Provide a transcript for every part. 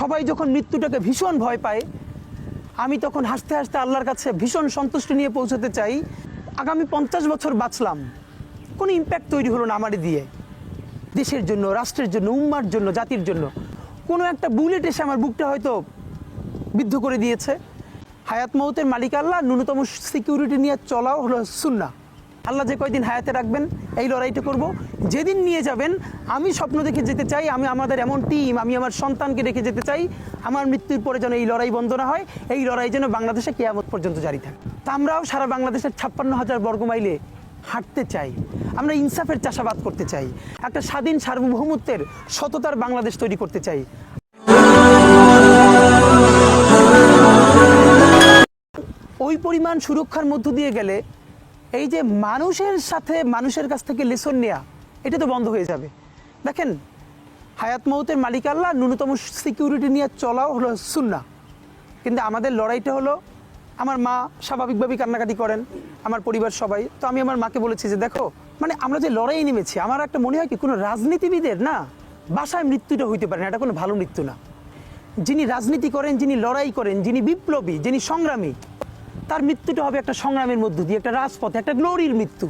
সবাই যখন মৃত্যুটাকে ভীষণ ভয় পায়, আমি তখন হাসতে হাসতে আল্লাহর কাছে ভীষণ সন্তুষ্টি নিয়ে পৌঁছতে চাই। আগামী পঞ্চাশ বছর বাঁচলাম। কোনো ইম্প্যাক্ট তৈরি হলো না আমারে দিয়ে। দেশের জন্য, রাষ্ট্রের জন্য, উম্মার জন্য, জাতির জন্য। কোনো একটা বুলেট এসে আমার বুকটা হয়তো বিদ্ধ করে দিয়েছে। হায়াত মৌতের মালিক আল্লাহ, ন্যূনতম সিকিউরিটি নিয়ে চলাও হলো সুন্না আল্লাহ যে কয়দিন হায়াতে রাখবেন, এই লড়াইটা করব। যেদিন নিয়ে যাবেন, আমি স্বপ্ন দেখে যেতে চাই, আমি আমাদের এমন টিম আমি আমার সন্তানকে রেখে যেতে চাই, আমার মৃত্যুর পরে যেন এই লড়াই বন্ধ না হয়, এই লড়াই যেন বাংলাদেশে কেয়ামত পর্যন্ত জারি থাকে। তা আমরাও সারা বাংলাদেশের ছাপ্পান্ন হাজার বর্গ মাইলে হাঁটতে চাই। আমরা ইনসাফের চাষাবাদ করতে চাই। একটা স্বাধীন সার্বভৌমত্বের সততার বাংলাদেশ তৈরি করতে চাই। ওই পরিমাণ সুরক্ষার মধ্য দিয়ে গেলে এই যে মানুষের সাথে মানুষের কাছ থেকে লেসন নেওয়া এটা তো বন্ধ হয়ে যাবে। দেখেন, হায়াত মৌতের মালিক আল্লাহ, ন্যূনতম সিকিউরিটি নিয়ে চলাও হলো সুন্না কিন্তু আমাদের লড়াইটা হলো, আমার মা স্বাভাবিকভাবেই কান্নাকাটি করেন, আমার পরিবার সবাই। তো আমি আমার মাকে বলেছি যে, দেখো মানে আমরা যে লড়াই নেমেছি, আমার একটা মনে হয় কি, কোনো রাজনীতিবিদের না, বাসায় মৃত্যুটা হইতে পারে না, এটা কোনো ভালো মৃত্যু না। যিনি রাজনীতি করেন, যিনি লড়াই করেন, যিনি বিপ্লবী, যিনি সংগ্রামী, তার মৃত্যুটা হবে একটা সংগ্রামের মধ্য দিয়ে, একটা রাজপথে, একটা গ্লোরির মৃত্যু।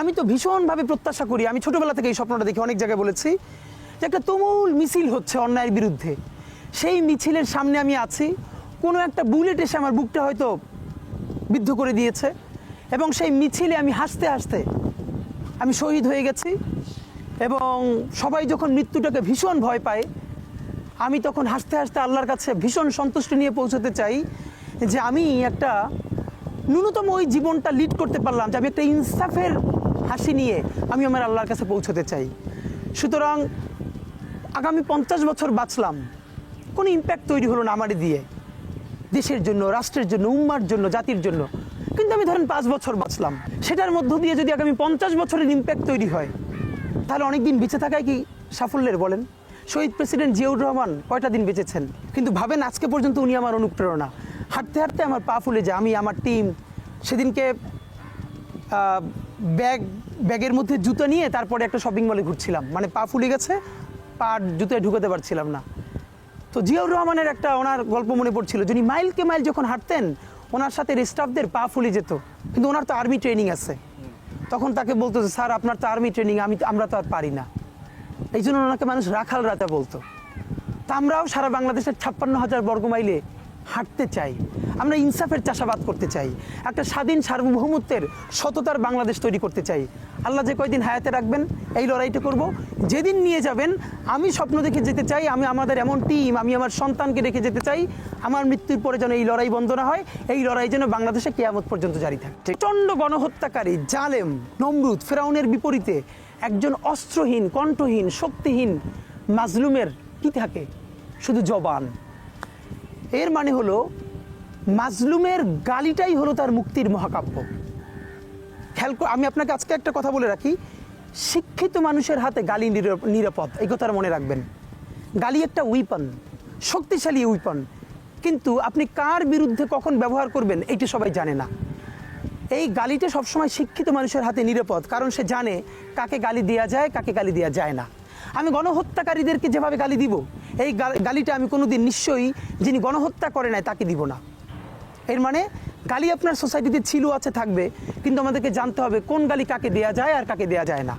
আমি তো ভীষণভাবে প্রত্যাশা করি, আমি ছোটবেলা থেকে এই স্বপ্নটা দেখি অনেক জায়গায় বলেছি যে একটা তুমুল মিছিল হচ্ছে অন্যায়ের বিরুদ্ধে। সেই মিছিলের সামনে আমি আছি, কোনো একটা বুলেট এসে আমার বুকটা হয়তো বিদ্ধ করে দিয়েছে এবং সেই মিছিলে আমি হাসতে হাসতে আমি শহীদ হয়ে গেছি এবং সবাই যখন মৃত্যুটাকে ভীষণ ভয় পায়, আমি তখন হাসতে হাসতে আল্লাহর কাছে ভীষণ সন্তুষ্টি নিয়ে পৌঁছতে চাই যে আমি একটা ন্যূনতম ওই জীবনটা লিড করতে পারলাম, যে আমি একটা ইনসাফের হাসি নিয়ে আমি আমার আল্লাহর কাছে পৌঁছতে চাই। সুতরাং আগামী পঞ্চাশ বছর বাঁচলাম, কোনো ইম্প্যাক্ট তৈরি হলো না আমারে দিয়ে। দেশের জন্য, রাষ্ট্রের জন্য, উম্মার জন্য, জাতির জন্য। কিন্তু আমি ধরেন পাঁচ বছর বাঁচলাম। সেটার মধ্য দিয়ে যদি আগামী পঞ্চাশ বছরের ইম্প্যাক্ট তৈরি হয়, তাহলে অনেক দিন বেঁচে থাকায় কি সাফল্যের বলেন? শহীদ প্রেসিডেন্ট জিয়াউর রহমান কয়টা দিন বেঁচেছেন? কিন্তু ভাবেন আজকে পর্যন্ত উনি আমার অনুপ্রেরণা। হাঁটতে হাঁটতে আমার পা ফুলে যায়, আমি, আমার টিম সেদিনকে ব্যাগ, ব্যাগের মধ্যে জুতো নিয়ে তারপরে একটা শপিং মলে ঘুরছিলাম। মানে পা ফুলে গেছে, পা জুতোয় ঢুকাতে পারছিলাম না। তো জিয়াউর রহমানের একটা ওনার গল্প মনে পড়ছিল, যিনি মাইলকে মাইল যখন হাঁটতেন, ওনার সাথে স্টাফদের পা ফুলে যেত। কিন্তু ওনার তো আর্মি ট্রেনিং আছে। তখন তাকে বলতো যে, স্যার, আপনার তো আর্মি ট্রেনিং আমি আমরা তো আর পারি না। এই জন্য ওনাকে মানুষ রাখাল রাতে বলতো। তা আমরাও সারা বাংলাদেশের ছাপ্পান্ন হাজার বর্গ মাইলে হাঁটতে চাই। আমরা ইনসাফের চাষাবাদ করতে চাই। একটা স্বাধীন সার্বভৌমত্বের সততার বাংলাদেশ তৈরি করতে চাই। আল্লাহ যে কয়দিন হায়াতে রাখবেন, এই লড়াইটা করব। যেদিন নিয়ে যাবেন, আমি স্বপ্ন দেখে যেতে চাই, আমি আমাদের এমন টিম আমি আমার সন্তানকে রেখে যেতে চাই, আমার মৃত্যুর পরে যেন এই লড়াই বন্ধ না হয়, এই লড়াই যেন বাংলাদেশে কেয়ামত পর্যন্ত জারি থাকে। প্রচণ্ড গণহত্যাকারী, জালেম, নমরুদ, ফেরাউনের বিপরীতে একজন অস্ত্রহীন, কণ্ঠহীন, শক্তিহীন মাজলুমের কি থাকে? শুধু জবান। এর মানে হলো, মাজলুমের গালিটাই হলো তার মুক্তির মহাকাব্য। খেয়াল আমি আপনাকে আজকে একটা কথা বলে রাখি। শিক্ষিত মানুষের হাতে গালি নিরা- নিরাপদ, এই কথাটা মনে রাখবেন। গালি একটা উইপন শক্তিশালী উইপন কিন্তু আপনি কার বিরুদ্ধে কখন ব্যবহার করবেন, এইটা সবাই জানে না। এই গালিটা সবসময় শিক্ষিত মানুষের হাতে নিরাপদ, কারণ সে জানে কাকে গালি দেওয়া যায়, কাকে গালি দেওয়া যায় না। আমি গণহত্যাকারীদেরকে যেভাবে গালি দিব, এই গালিটা আমি কোনো দিন নিশ্চয়ই যিনি গণহত্যা করে নাই তাকে দিব না। এর মানে গালি আপনার সোসাইটিতে ছিল, আছে, থাকবে, কিন্তু আমাদেরকে জানতে হবে কোন গালি কাকে দেয়া যায় আর কাকে দেয়া যায় না।